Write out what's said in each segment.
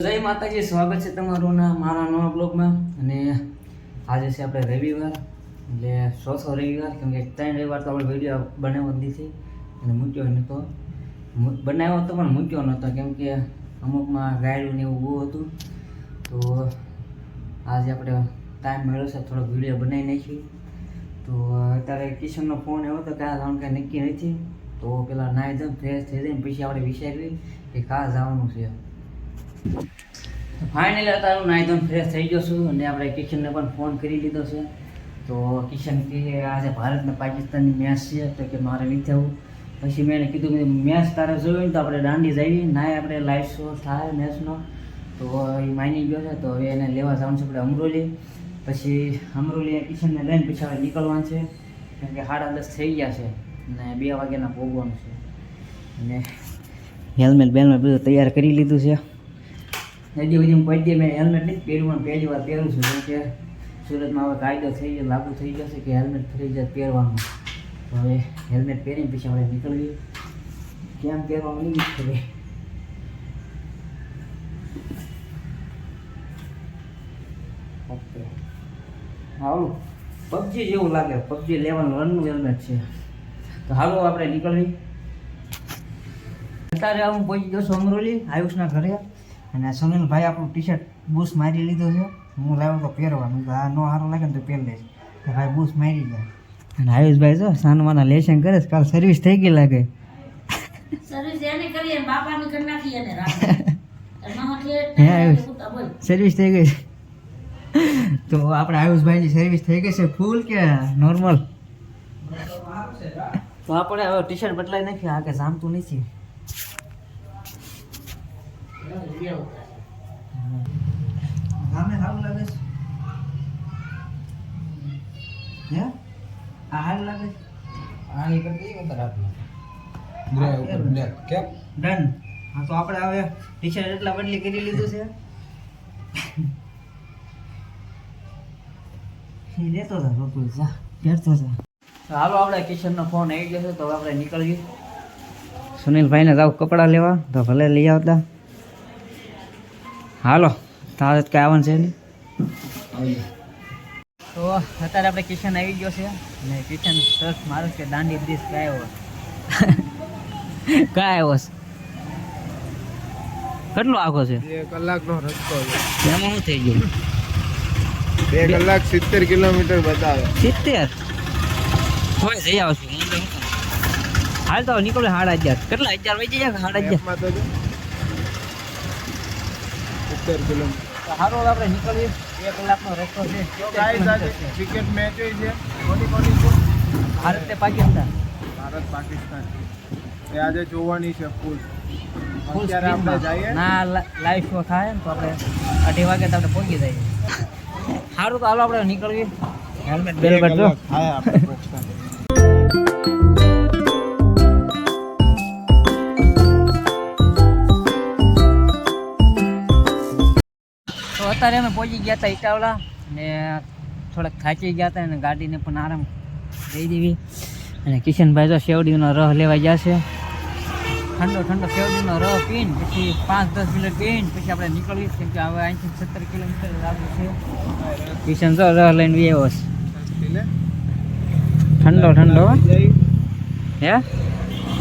જય માતાજી, સ્વાગત છે તમારું ના, મારા નવા બ્લોગમાં. અને આજે છે આપણે રવિવાર, એટલે ચોથો રવિવાર, કેમ કે ત્રણ રવિવાર તો આપણે વીડિયો બનાવ્યો નથી. અને મૂક્યો નહોતો બનાવ્યો હતો પણ મૂક્યો નહોતો, કેમ કે અમુકમાં ગાયડું ને એવું બહુ હતું. તો આજે આપણે ટાઈમ મળ્યો છે, થોડોક વીડિયો બનાવી નાખી તો અત્યારે કિશનનો ફોન આવ્યો હતો કાં જવાનું કાંઈ નક્કી નથી. તો પેલા નાહી દઉં ફ્રેશ થઈ જાય પછી આપણે વિચાર્યું કે કાં જવાનું છે. ફાઇનલી અત્યારે હું નાહી ફ્રેશ થઈ ગયો છું અને આપણે કિશનને પણ ફોન કરી લીધો છે. તો કિશન કે આજે ભારત ને પાકિસ્તાનની મેચ છે, તો કે મારે વિચારવું. પછી મેં કીધું કે મેચ તારે જોયું ને તો આપણે દાંડી જઈએ નાય આપણે લાઈવ શો થાય મેચનો તો એ માની ગયો છે, તો હવે એને લેવા જવાનું છે આપણે અમરોલી. પછી અમરોલી કિશનને લઈને પછી નીકળવાનું છે. કેમ કે સાડા દસ થઈ ગયા છે અને બે વાગ્યાના પહોંચવાનું છે. અને હેલ્મેટ બેલમેટ બધું તૈયાર કરી લીધું છે. હજી બધી પહોંચી મેં હેલ્મેટ નથી પહેર્યું પણ પહેલી પહેરું છું. કેમ કે સુરતમાં હવે કાયદો થઈ ગયો, લાગુ થઈ જશે કે હેલ્મેટ ફરજિયાત પહેરવાનું. તો હવે હેલ્મેટ પહેરીને પછી આપણે નીકળીએ. કેમ પહેરવાનું નહીં ખબર. ઓકે. હાલો. પબજી જેવું લાગે. પબજી લેવાનું રનનું હેલ્મેટ છે. તો હાલો આપણે નીકળવી અત્યારે હું પહોંચી ગયો છું અમરોલી, આયુષના ઘરે. અને આ સુનિલભાઈ આપણું ટી શર્ટ બૂસ મારી લીધો છે. હું લાવ્યો તો પહેરવાનું. તો આ નો સારું લાગે ને તો પહેરી લેશ તો ભાઈ બૂસ મારી ગયા અને આયુષભાઈ જો સાનમાના લેશન કરે છે. કાલ સર્વિસ થઈ ગઈ લાગે. સર્વિસ એને કરી અને બાપાની કરી નાખી? સર્વિસ થઈ ગઈ તો આપણે આયુષભાઈની સર્વિસ થઈ ગઈ છે ફૂલ કે નોર્મલ તો આપણે હવે ટી શર્ટ બદલાઈ નાખ્યું આ કે જામતું નથી. ગામે સારું લાગે છે. હે? આ હાલ લાગે છે? આની કરતી અંદર આપી ગ્રે ઉપર બ્લેક. ડન. હા તો આપણે હવે ટી શર્ટ એટલા બદલી કરી લીધું છે. લેતો હતા રોતું જા. પહેરતો જા. હાલો આપણે કિશનનો ફોન આવી ગયો છે તો આપણે નીકળીએ. સુનિલભાઈને જાવ કપડાં લેવા તો ભલે લઈ આવતા. હાલો તારે કાંઈ આવવાનું છે નહીં. તો અત્યારે આપણે કિશન આવી ગયો છે ને કિશન સરસ મારું કે દાંડી બ્રિજ કાંઈ આવ્યો. કાંઈ આવ્યો છે? કેટલો આખો છે? બે કલાકનો રસ્તો છે. એમાં શું થઈ ગયું? બે કલાક સિત્તેર કિલોમીટર બતાવે. સિત્તેર? હોય જઈ આવશું. હાલ તો નીકળે સાડા અગિયાર. કેટલા? અગિયાર વહી જાય સાડા જો. સિત્તેર કિલોમીટર સારું હવે આપણે નીકળીએ. બે કલાકનો રસ્તો છે. ક્રિકેટ મેચ હોય છે. કોની કોની છે ભારત ને પાકિસ્તાન? ભારત પાકિસ્તાન. એ આજે જોવાની છે ફૂલ અત્યારે આપણે જઈએ. ના લાઈવ શો થાય ને તો આપણે અઢી વાગે તો આપણે પહોંચી જઈએ. સારું તો હાલો આપણે નીકળીએ. હેલ્મેટ બે બેલ્મેટ જો કલાક થાય આપણે અત્યારે અમે પહોંચી ગયા હતા ઇટાવલા અને થોડાક થાચી ગયા હતા અને ગાડીને પણ આરામ દઈ દેવી અને કિશનભાઈ તો શેવડીનો રહ લેવા ગયા છે. ઠંડો ઠંડો શેવડીનો રહ પીને પછી પાંચ દસ મિનિટ પીને પછી આપણે નીકળીએ કેમ કે હવે અહીંથી સત્તર કિલોમીટર લાગુ છે. કિશન તો રહ લઈને આવ્યો છે. ઠંડો ઠંડો. હે?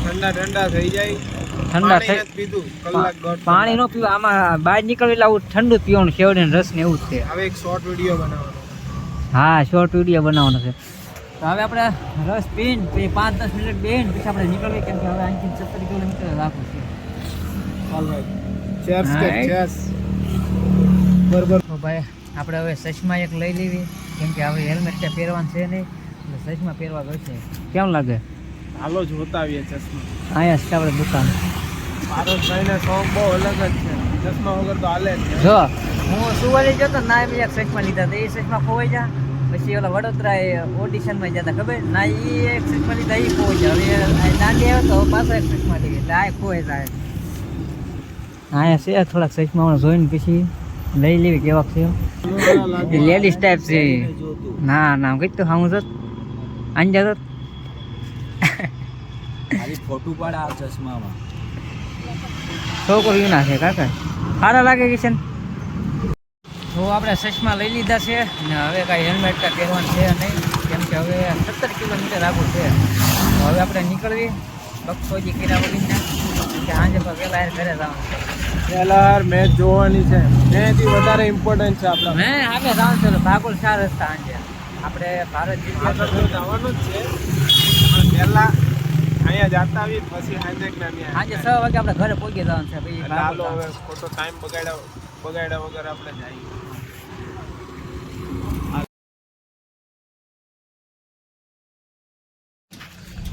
ઠંડા ઠંડા થઈ જાય. ઠંડા પાણી થઈ પાણી નો પીવા આમાં બહાર નીકળ્યું એટલે આવું ઠંડુ પીવાનું શેવડીનો રસ ને એવું જ છે. હવે એક શોર્ટ વીડિયો બનાવવાનો. હા શોર્ટ વીડિયો બનાવવાનો છે. તો હવે આપણે રસ પીને પછી પાંચ દસ મિનિટ બેન પછી આપણે નીકળીએ કેમ કે હવે અહીંથી સત્તર કિલોમીટર રાખવું છે. બરોબર. ભાઈ આપણે હવે ચશ્મા એક લઈ લેવી કેમ કે હવે હેલ્મેટ ત્યાં પહેરવાનું છે નહીં. એટલે ચશ્મા પહેરવા ગયો કેમ લાગે? હાલો જોતા આવીએ ચશ્મા. અહીંયા છે આપણે દુકાન. પારસભાઈને શોખ બહુ અલગ જ છે. ચશ્મા વગર તો હાલે જ જો. હું સુવાલી જતો ના એમ એક ચશ્મા લીધા હતા. એ ચશ્મા ખોવાઈ જા પછી ઓલા વડોદરા એ ઓડિશનમાં જતા ખબર? ના એ એક ચશ્મા લીધા એ ખોવાઈ જાય હવે દાંડી આવ્યો તો પાછો એક ચશ્મા લઈ ગયા આ ખોવાઈ જાય. અહીંયા છે થોડાક ચશ્મા જોઈને પછી લઈ લેવી કેવાક છે. લેડીઝ ટાઈપ છે. ના ના કઈ તો હું તો અંજા તો ફોટો ફોટું પાડે આ ચશ્મામાં. છોકરીઓના છે કાકા. સારા લાગે કિશન તો આપણે ચશ્મા લઈ લીધા છે ને હવે કાંઈ હેલ્મેટ કાંઈ પહેરવાનું છે નહીં. કેમ કે હવે સત્તર કિલોમીટર આગળ છે. તો હવે આપણે નીકળવી. બક્ષોજી કર્યા વગરના કે સાંજે વહેલા ઘરે જવાનું છે. મેચ જોવાની છે. મેચથી વધારે ઇમ્પોર્ટન્ટ છે આપણે. મેં આગળ જવાનું છે ભાગોળ ચાર રસ્તા સાંજે. આપણે ભારત જવાનું જ છે. પણ પહેલા અહીંયા જાતા આવી પછી સાંજે ના સાંજે છ વાગે આપણે ઘરે પહોંચી જવાનું છે ભાઈ ચાલો હવે ખોટો ટાઈમ બગાડ્યા બગાડ્યા વગર આપણે જઈએ.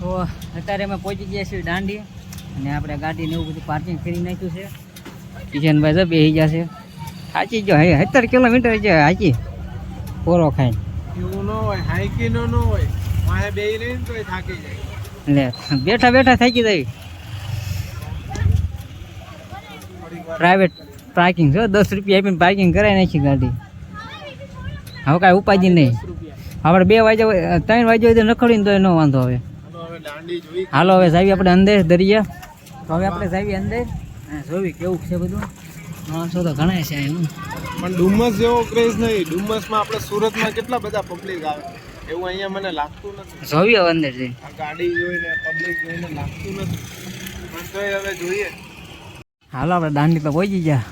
તો અત્યારે અમે પહોંચી ગયા છીએ દાંડી અને આપણે ગાડીને એવું બધું પાર્કિંગ કરી નાખ્યું છે. કિશનભાઈ તો બેસી જશે છે. સાચી જો હે સત્તર કિલોમીટર છે સાચી પોરો ખાઈ એવું ન હોય હાઈકીનો ન હોય. વાહે બે રહીને તો થાકી જાય. એટલે બેઠા બેઠા થઈ ગયું પ્રાઇવેટ પાર્કિંગ છે દસ રૂપિયા આપીને પાર્કિંગ કરાવી નાખી ગાડી. હવે કાંઈ ઉપાધિ નહીં. આપણે બે વાગ્યા ત્રણ વાગ્યા હોય તો નખડીને તો એનો વાંધો હવે હાલો, હવે જાવી આપણે અંદર દરિયા. તો હવે આપણે સાહેબ અંદર. જોવી કેવું છે બધું. માણસો તો ઘણા છે પણ ડુમસ જેવો ક્રેઝ નહીં. ડુમસમાં આપણે સુરતમાં કેટલા બધા પબ્લિક આવે? એવું અહીંયા મને લાગતું નથી. જોઈએ હવે અંદર આ ગાડી જોઈને પબ્લિક જોઈને લાગતું નથી. પણ તોય હવે જોઈએ. હાલો આપણે દાંડી તો પહોંચી ગયા.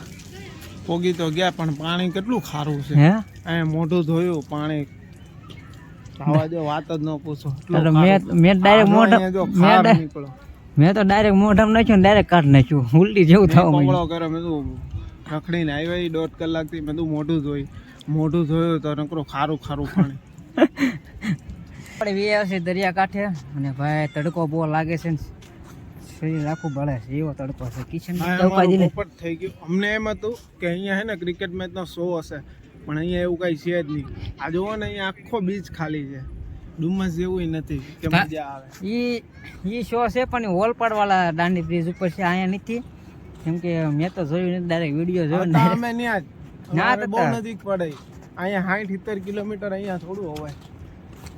પોગી તો ગયા પણ પાણી કેટલું ખારું છે. હે? એ મોઢું ધોયું પાણી. ખાવા જો વાત જ ન પૂછો. મેં મેં ડાયરેક્ટ મોઢ મેં નીકળો. મેં તો ડાયરેક્ટ મોઢામ નાખ્યું ડાયરેક્ટ કાઢ નાખ્યું. ઉલટી જેવું થવા કોમળો માંડ્યું. કર્યો મેં કીધું રખડીને આવ્યા દોઢ કલાકથી. મેં તું મોઢું ધોઈ. મોઢું ધોયું તો નકરો ખારું ખારું પાણી. આપણે વી છે દરિયા કાંઠે અને ભાઈ તડકો બહુ લાગે છે ને. શરીર આખું બળે છે એવો તડકો છે. કિચન થઈ ગયું. અમને એમ હતું કે અહીંયા હે ને ક્રિકેટ મેચનો શો હશે પણ અહીંયા એવું કઈ છે જ નહીં. આ જુઓ ને અહીંયા આખો બીચ ખાલી છે. ડુમસ જેવું નથી કે મજા આવે. ઈ ઈ શો છે પણ ઓલપાડવાળા દાંડી બ્રિજ ઉપર છે અહીંયા નથી. કેમ કે મેં તો જોયું નથી ડાયરેક્ટ વીડિયો જોયો અમે ન્યા જ. ના બહુ નજીક પડે. અહીંયા સાઠ સિત્તેર કિલોમીટર અહીંયા થોડું હોય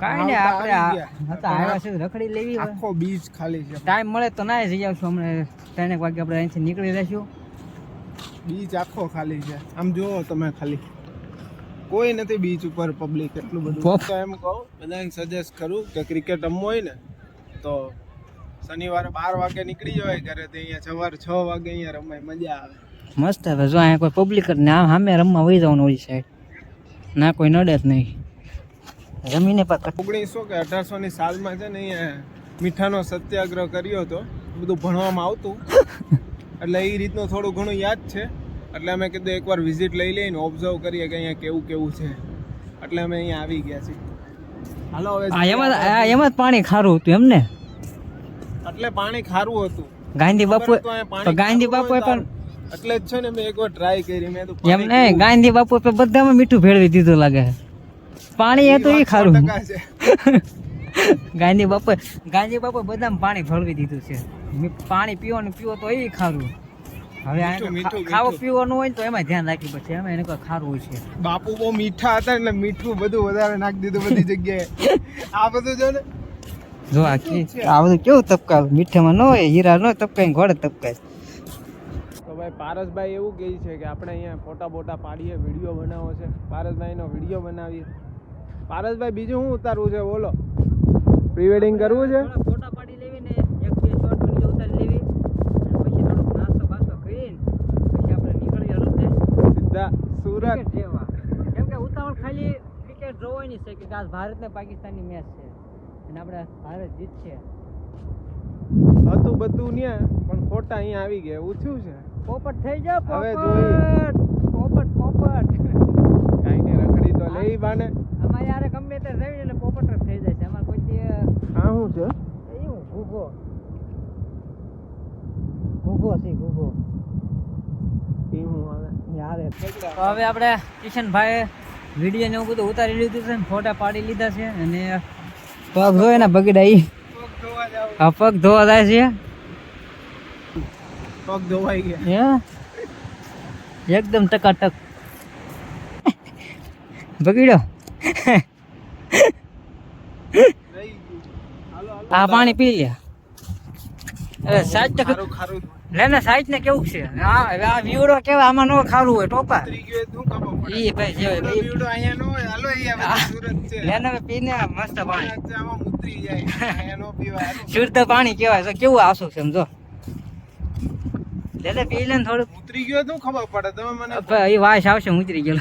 કાંઈ ને આપણે આવ્યા છે રખડી લેવી આખો બીચ ખાલી છે. ટાઈમ મળે તો ના જઈ આવશું હમણાં ત્રણેક વાગે આપણે અહીંથી નીકળી રહીશું બીચ આખો ખાલી છે. આમ જુઓ તમે ખાલી. કોઈ નથી બીચ ઉપર પબ્લિક એટલું બધું. તો એમ કહું બધાને સજેસ્ટ કરું કે ક્રિકેટ રમવું હોય ને તો શનિવારે બાર વાગે નીકળી જવાય ઘરેથી. અહીંયા સવારે છ વાગે અહીંયા રમાય. મજા આવે. મસ્ત હવે જો અહીંયા કોઈ પબ્લિક ને આમ સામે રમવા વહી જવાનું હોય સાઈડ ના કોઈ નડે જ નહીં. જમીને પર ઓગણીસો કે અઢારસો ની સાલમાં છે ને અહીંયા મીઠાનો સત્યાગ્રહ કર્યો હતો. બધું ભણવામાં આવતું. એટલે એ રીતનું થોડું ઘણું યાદ છે. એટલે અમે કીધું એકવાર વિઝિટ લઈ લઈને ઓબ્ઝર્વ કરીએ કે અહીંયા કેવું કેવું છે. એટલે અમે અહીંયા આવી ગયા છીએ. હાલો હવે એમાં એમાં જ પાણી ખારું હતું એમ ને? એટલે પાણી ખારું હતું. ગાંધી બાપુ પાણી ગાંધી બાપુએ પણ એટલે જ છે ને મેં એકવાર ટ્રાય કરી મેં તો એમ નહીં ગાંધી બાપુ તો બધામાં મીઠું ભેળવી દીધું લાગે પાણી એ તો એ ખારું. ગાંધી બાપુ ગાંધી બાપુ બધામાં પાણી ભળવી દીધું છે. પાણી પીવો ને પીવો તો એ ખારું. હવે ખાવું પીવાનું હોય તો એમાં ધ્યાન રાખી પડશે. એમાં એને કોઈ ખારું હોય છે. બાપુ બહુ મીઠા હતા એટલે મીઠું બધું વધારે નાખી દીધું બધી જગ્યાએ. આ બધું જો ને. જો આ આ બધું કેવું તપકા મીઠામાં ન હોય હીરા ન તપકાય ઘોડે તપકાય. ભાઈ પારસભાઈ એવું કહે છે કે આપણે અહીંયા ફોટા બોટા પાડીએ વીડિયો બનાવો છે. પારસભાઈનો વીડિયો બનાવીએ. પારસભાઈ બીજું શું ઉતારવું છે? બોલો. પ્રી વેડિંગ કરવું છે? ફોટા પાડી લેવી ને એક બે શોર્ટ વીડિયો ઉતારી લેવી. પછી થોડોક નાસ્તો બાસ્તો કરીને પછી આપણે નીકળી હળું સીધા સુરત. જેવા. કેમ કે ઉતાવળ ખાલી ક્રિકેટ જોવાની છે કે આજ ભારત ને પાકિસ્તાનની મેચ છે. અને આપણે ભારત જીતશે. હતું બધું ન્યા પણ ખોટા અહીંયા આવી ગયા. એવું થયું છે? પોપટ થઈ જા હવે પોપટ! પોપટ પોપટ! કાંઈ ને રખડી તો લઈ બાને. અમારે યારે ગમે તે રહીને એટલે પોપટ જ થઈ જાય છે. અમાર કોઈ દી હા હું છે? એવું ઘૂઘો. ઘૂઘો છે ઘૂઘો. એ હું આવે. યારે તો હવે આપણે કિશનભાઈ વીડિયો ને એવું બધું ઉતારી લીધું છે ને ફોટા પાડી લીધા છે અને પગ જોઈએ ને બગડા ઈ આ પગ ધોવા જાય છે? પગ ધોવાઈ ગયા. હે? એકદમ ટકાટક. બગડ્યો? આ પાણી પી લે. અરે સાત ટકા ખારું સાઈજ લેને ને કેવું છે? આ આ વિવડો કેવા? આમાં નો ખાવું હોય ટોપા. ઈ ભાઈ જે બીવડો અહીંયા નો હાલો ઈ હા. સુરત છે. લેને હવે પીને મસ્ત પાણી. આમાં ઉતરી જાય. અહીંયા નો પીવાય શુદ્ધ પાણી કેવાય તો કેવું આસું છે સમજો લે લે પી લે ને થોડું ઉતરી ગયો તું ખબર પડે? તમે મને એ વાસ આવશે હું ઉતરી ગયો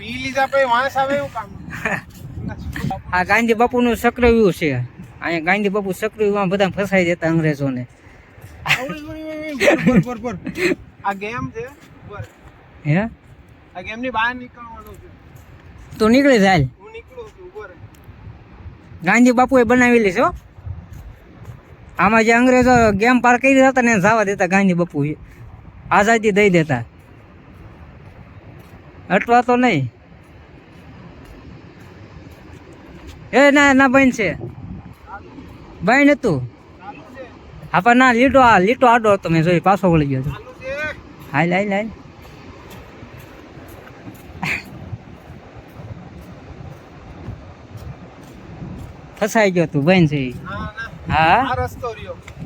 પી લીધા પછી વાસ આવે એવું કામ? આ ગાંધી બાપુનું સક્રવ્યું છે. અહીંયા ગાંધી બાપુ ચક્રવ્યૂહમાં બધા ફસાઈ જતા અંગ્રેજોને. આ ગેમ છે. હે? આ ગેમની બહાર નીકળવાનું છે. તું નીકળી જાય. હું નીકળું છું બોર ગાંધી બાપુએ બનાવેલી છે હો. આમાં જે અંગ્રેજો ગેમ પાર કરી હતા ને જવા દેતા ગાંધી બાપુ આઝાદી દઈ દેતા. અટવા તો નહીં. એ ના ના બહેન છે. બહેન હતું. હા પણ ના લીટો આ લીટો આડો હતો મેં જોઈ પાછો વળી ગયો હતો. હાલ હાલ હાલ. ફસાઈ ગયો તું બહેન છે હા?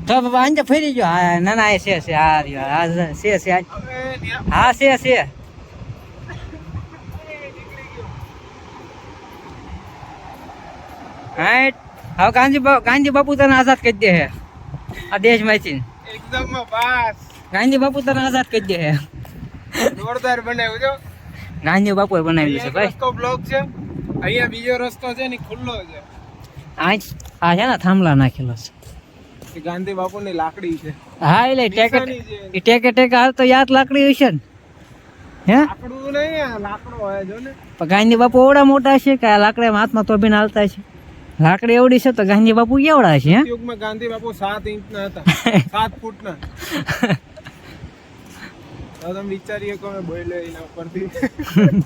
તો બાબા અંજે ફરી ગયો. હા ના ના એ છે છે હા રહ્યો. હા છે છે હા છે છે. હા હવે ગાંધી ગાંધી બાપુ તને આઝાદ કરી દે હે. આ દેશમાંથી એકદમ બસ. ગાંધી બાપુ તને આઝાદ કરી દે જોરદાર બનાવ્યું જો ગાંધી બાપુએ બનાવ્યું છે ભાઈ. રસ્તો બ્લોક છે અહીંયા બીજો રસ્તો છે ને ખુલ્લો છે. આ આ છે ને થાંભલા નાખેલો છે. ગાંધી બાપુની લાકડી છે. હા એટલે ટેકે ટેકે ટેકે હાલ તો યાદ લાકડી હશે ને. હે? લાકડું નહીં લાકડો હોય જો ને. ગાંધી બાપુ એવડા મોટા છે કે આ લાકડા હાથમાં તો બી હાલતા છે? લાકડી એવડી છે તો ગાંધી બાપુ કેવડા છે યુગમાં ગાંધી બાપુ સાત ઇંચના હતા. સાત ફૂટના તો તમે વિચારીએ કોમે બોલ્યો એના ઉપરથી.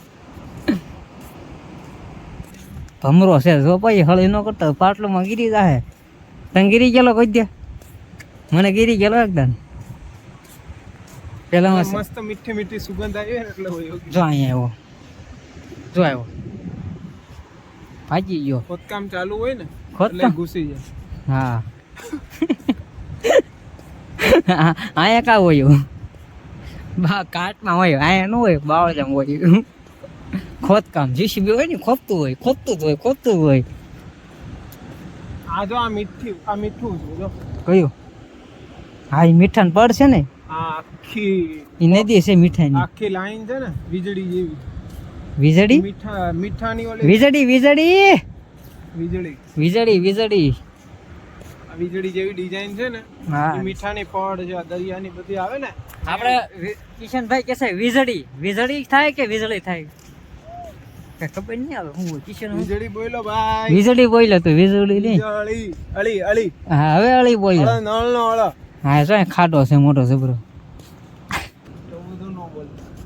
ભમરો છે જો ભાઈ હળી ન કરતો પાટલોમાં ગીરી જાહે. તને ગીરી ગયેલો કોઈ દે મને ગીરી ગયેલો એકદમ પેલા મસ્ત મીઠી મીઠી સુગંધ આવી એટલે જો અહીંયા આવ્યો જો આવ્યો ભાજી ગયો. ખોદકામ ચાલુ હોય ને? એટલે ઘૂસી જાય. હા. અહીંયા કા હોય? બા કાટમાં હોય અહીંયા ન હોય બાવળજામ હોય. ખોદકામ જીસીબી હોય ને ખોદતું હોય ખોદતું જ હોય ખોદતું જ હોય. આ જો આ મીઠી આ મીઠું છે જો. કયું? હા એ મીઠાન પડ છે ને. આખી એ નદી છે મીઠાની આખી લાઈન છે ને વીજળી જેવી. વીજળી? મીઠા મીઠાની ઓલી વીજળી વીજળી? વીજળી. વીજળી વીજળી. આ વીજળી જેવી ડિઝાઇન છે ને હા. મીઠાની પડ છે દરિયાની બધી આવે ને આપણે કિશનભાઈ કહે છે વીજળી. વીજળી થાય કે વીજળી થાય? ખબર નહીં આવે હું કિશન વીજળી બોલો ભાઈ. વીજળી બોલ્યો તો વીજળી નહીં અળી અળી અળી. હા હવે અળી બોલ્યો નળ નો અળ. હા જો ખાડો છે મોટો ન બોલ.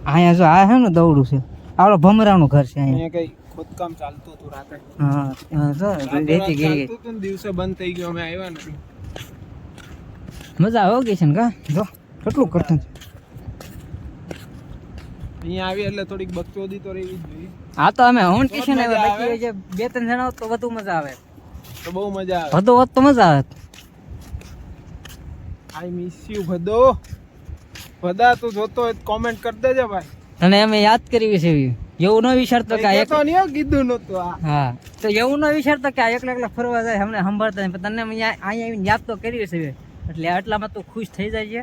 અહીંયા જો આ છે ને દવડું છે. આપણો ભમરાનું ઘર છે અહીંયા. કઈ ખોદકામ ચાલતું હતું રાતે. હા જો રેતી ગઈ. હતું દિવસે બંધ થઈ ગયો અમે આવ્યા નથી. મજા આવે છે ને કા? જો કેટલું કરતું અહીંયા આવી એટલે થોડીક બકચોદી તો રહેવી જ જોઈએ. હા તો અમે હું કિશન આવ્યા બાકી જે બે ત્રણ જણા તો વધુ મજા આવે. તો બહુ મજા આવે. વધુ હોત તો મજા આવે. I miss you ભદો. ભદા તું જોતો હોય કોમેન્ટ કરી દેજે ભાઈ. તને અમે યાદ કરવી છે એવી. ન વિચારતો કે એક તો કીધું નતું આ. હા. તો એવું ન વિચારતો કે આ એકલા એકલા ફરવા જાય અમને સંભાળતા નહીં. તને અહીંયા આવીને યાદ તો કરી છે એટલે આટલામાં તું ખુશ થઈ જાય છે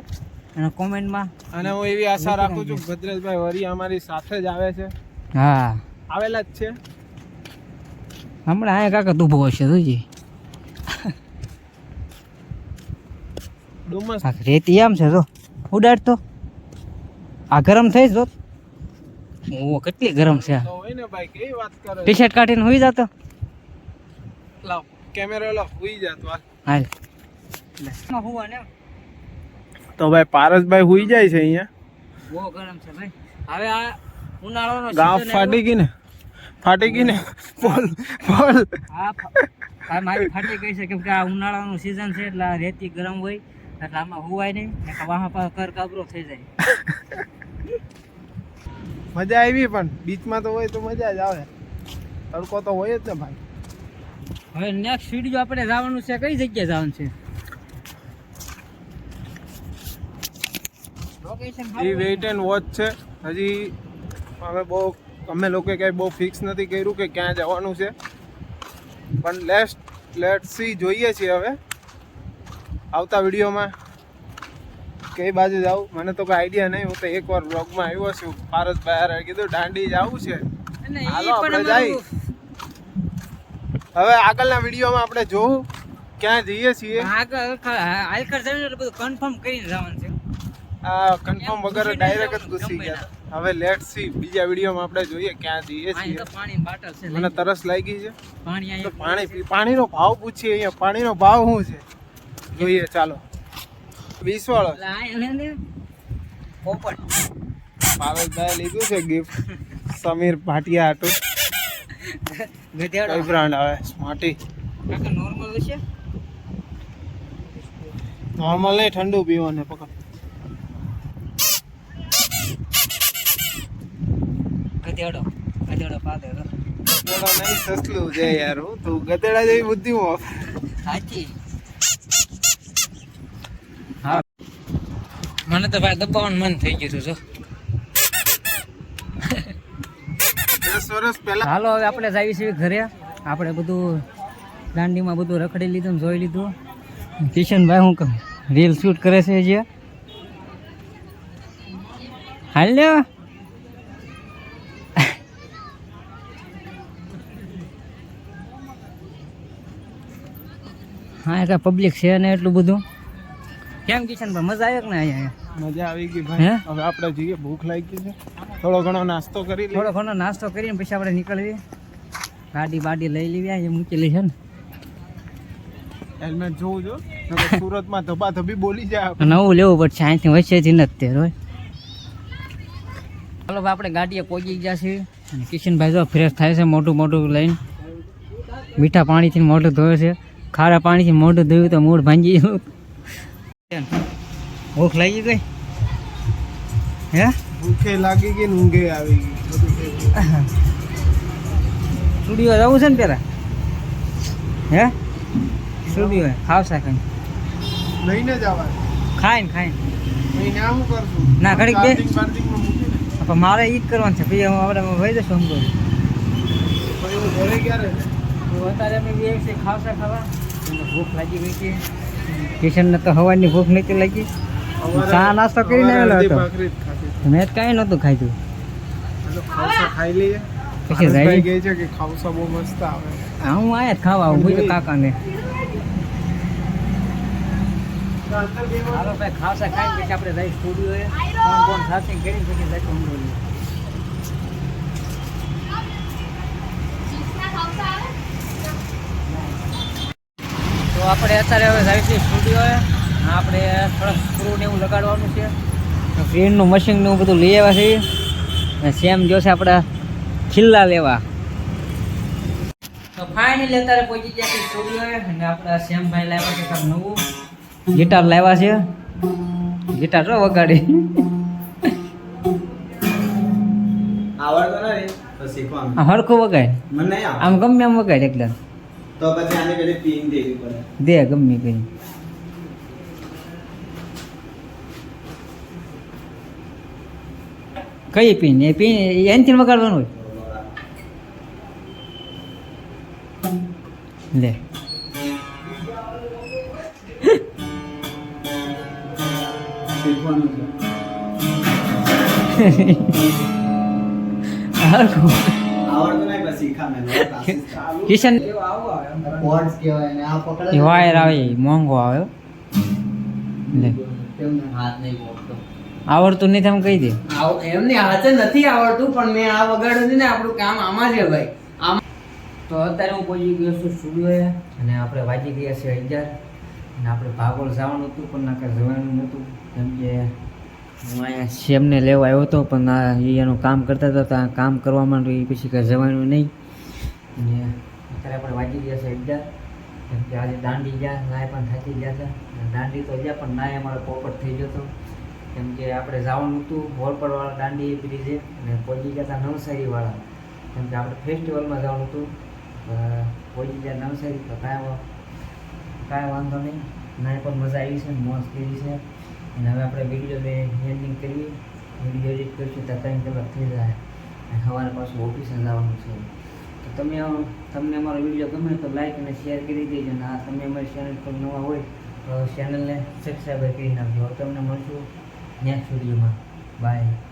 અને કોમેન્ટમાં અને હું એવી આશા રાખું છું ભદ્રેશભાઈ વરી અમારી સાથે જ આવે છે. હા. આવેલા જ છે. હમણાં અહીંયા કાકા ઊભો હશે તુજી ડુમસ. રેતી આમ છે જો. ઉડાડતો આ ગરમ થઈ જો ઓ કેટલી ગરમ છે ભાઈ કઈ વાત કરે? ટી શર્ટ કાઢીને હોઈ જતો? લાવ કેમેરો લાવ હોઈ જતો હાલ. તો ભાઈ પારસભાઈ હોઈ જાય છે અહીંયા? બહુ ગરમ છે ભાઈ. હવે આ ઉનાળાનો ગાવ ફાટી ગઈ ને? ફાટી ગઈ ને? બોલ બોલ. હા આ મારી ફાટી ગઈ છે કેમ કે આ ઉનાળાનું સીઝન છે એટલે આ રેતી ગરમ હોય એટલે આમાં હોવાય નહીં વાહ પર કર કાબરો થઈ જાય. મજા આવી પણ બીચમાં તો હોય તો મજા જ આવે. તડકો તો હોય જ ને ભાઈ. હવે નેક્સ્ટ વીડિયો આપણે જવાનું છે કઈ જગ્યાએ જવાનું છે? એ વેઇટ એન્ડ વોચ છે. હજી હવે બહુ અમે લોકોએ કંઈ બહુ ફિક્સ નથી કર્યું કે ક્યાં જવાનું છે. પણ લેસ્ટ લેટ સી જોઈએ છીએ હવે. આવતા વિડીયોમાં કઈ બાજુ જાઉં. મને તો કોઈ આઈડિયા નહીં. હું તો એકવાર બ્લોગમાં આવ્યો છું. પારસભાઈ હારે કીધું દાંડી જવું છે. હાલો આપણે જાય. હવે આગળના વિડીયોમાં આપણે જોવું. ક્યાં જઈએ છીએ? કન્ફર્મ કરીને જવાનું છે. આ કન્ફર્મ વગર ડાયરેક્ટ જ ઘૂસી ગયા. હવે લેટ સી બીજા વિડીયોમાં આપણે જોઈએ ક્યાં જઈએ છીએ. પાણી બાટલ છે મને તરસ લાગી છે. પાણી પાણી પાણીનો ભાવ પૂછીએ અહીંયા. પાણીનો ભાવ શું છે? જોઈએ ચાલો. વીસ વાળો પારસભાઈ લીધું છે ગિફ્ટ સમીર ભાટિયા હાટું. કઈ બ્રાન્ડ આવે? સ્માર્ટી નોર્મલ છે નોર્મલ નહીં ઠંડુ પીવાને પકડ. ગધેડો. ગધેડો પાદેડો ગધેડો નહીં સસલું છે યાર હું. તું ગધેડા જેવી બુદ્ધિ હું સાચી. મને તો ભાઈ દબાવવાનું મન થઈ ગયું છે જો. દસ વર્ષ પહેલા હાલો હવે આપણે જાવી છીએ ઘરે. આપણે બધું દાંડીમાં બધું રખડી લીધું ને જોઈ લીધું. કિશનભાઈ હું કહું રીલ શૂટ કરે છે જે હાલ લે હા એક પબ્લિક છે ને એટલું બધું. કેમ કિશનભાઈ મજા આવે કે ના અહીંયા? મજા આવી ગઈ ભાઈ. હવે આપણે જઈએ ભૂખ લાગી છે. થોડો ઘણો નાસ્તો કરી લઈએ. થોડો ઘણો નાસ્તો કરીને પછી આપણે નીકળીએ. ગાડી બાડી લઈ લેવી એ મૂકેલી છે ને. હેલ્મેટ જોવું જો સુરતમાં સુરતમાં ધબાધબી બોલી જાય. નવું લેવું પડશે અહીંથી વચ્ચેથી નથી તે રોય ચાલો આપણે ગાડીએ પહોંચી ગયા છીએ. અને કિશનભાઈ જો ફ્રેશ થાય છે મોટું મોટું લઈને. મીઠા પાણીથી મોઢું ધોયું છે. ખારા પાણીથી મોઢું ધોયું તો મૂળ ભાંગી ગયું. ભૂખ લાગી ગઈ? હે? ભૂખે લાગી ગઈ ઊંઘે આવી ગઈ. સ્ટુડિયો જવું છે ને પેલા? હે? સ્ટુડિયો ખાવસા ખાઈને લઈને જવા ખાઈને ખાઈને. ના ઘડીક બે. પણ મારે ઈ જ કરવાનું છે. પછી આપણે ભાઈ જશું હું ઘરે ક્યારે અત્યારે અમે બે ખાવસા ખાવા. ભૂખ લાગી ગઈ છે. કિશનને તો હવાની ભૂખ નથી લાગી. ચા નાસ્તો કરીને આવેલો હતો. મેં કાંઈ નહોતું ખાધું. ખાઈ લઈએ. પછી હર્ષભાઈ ગઈ છે કે ખાવસા બહુ મસ્ત આવે. હા હું આયા ખાવા આવું હું તો કાકાને. હાલો ભાઈ ખાવસા ખાઈને પછી આપણે રાઈસ સ્ટુડિયોએ. ફોન ફોન સાથે કરીને પછી જઈશું અમરોલી તો આપણે અત્યારે હવે છે સ્ટુડિયોએ. આપણે થોડાક સ્ક્રૂ ને એવું લગાડવાનું છે. ગ્રીનનું મશીન ને એવું બધું લઈ આવ્યા છીએ. અને સેમ જોશે આપણા ખિલ્લા લેવા. તો ફાઇનલી અત્યારે પહોંચી ગયા છે સ્ટુડિયોએ અને આપણા શ્યામભાઈ લાવ્યા છે કાંઈક નવું. ગિટાર લાવ્યા છે. ગિટાર જો વગાડી. આવડતો નથી શીખવાનું. હરખું વગાડ. મને આમ ગમે આમ વગાડે એટલે. તો પછી આને પેલી પીન દેવી પડે. દે ગમે કરી કઈ પીન? એ પીન એનથી વગાડવાનું હોય? લે. કિશન વાયર આવે મોંઘો આવ્યો લે. હાથ નહીં આવડતું નહીં તમે કહી દે. એમને હાથે નથી આવડતું પણ મેં આ વગાડ્યું ને આપણું કામ આમાં છે ભાઈ. આમ તો અત્યારે હું પહોંચી ગયો છું સ્ટુડિયોએ અને આપણે વાગી ગયા છે અગિયાર અને આપણે ભાગોળ જવાનું હતું પણ નાકા જવાનું નહોતું કેમ કે હું અહીંયા સેમને લેવા આવ્યો હતો પણ આ એ એનું કામ કરતા હતા ત્યાં કામ કરવા માંડ્યું એ પછી કાંઈ જવાનું નહીં. અને અત્યારે આપણે વાગી ગયા છે અગિયાર કેમ કે આજે દાંડી ગયા નાય પણ થાકી ગયા હતા દાંડી તો ગયા પણ નાય અમારો પોપટ થઈ ગયો હતો. કેમ કે આપણે જવાનું હતું વોલપરવાળા દાંડી બ્રિજે અને પહોંચી ગયા હતા નવસારીવાળા. કેમ કે આપણે ફેસ્ટિવલમાં જવાનું હતું પહોંચી ગયા નવસારી તો કાંઈ કાંઈ વાંધો નહીં. નાય પણ મજા આવી છે મોજ કરી છે. અને હવે આપણે વીડિયો એન્ડિંગ કરીએ. વીડિયો એડિટ કરીશું તો ત્રણ કલાક થઈ જાય. અને સવારે પાછું ઓફિસે જવાનું છે. તો તમે તમને અમારો વીડિયો ગમે તો લાઈક અને શેર કરી દેજો. અને આ તમે અમારી ચેનલ પર નવા હોય તો ચેનલને સબસ્ક્રાઈબર કરી નાખજો. તમને મળશું. નેક્સ્ટ વિડીયોમાં બાય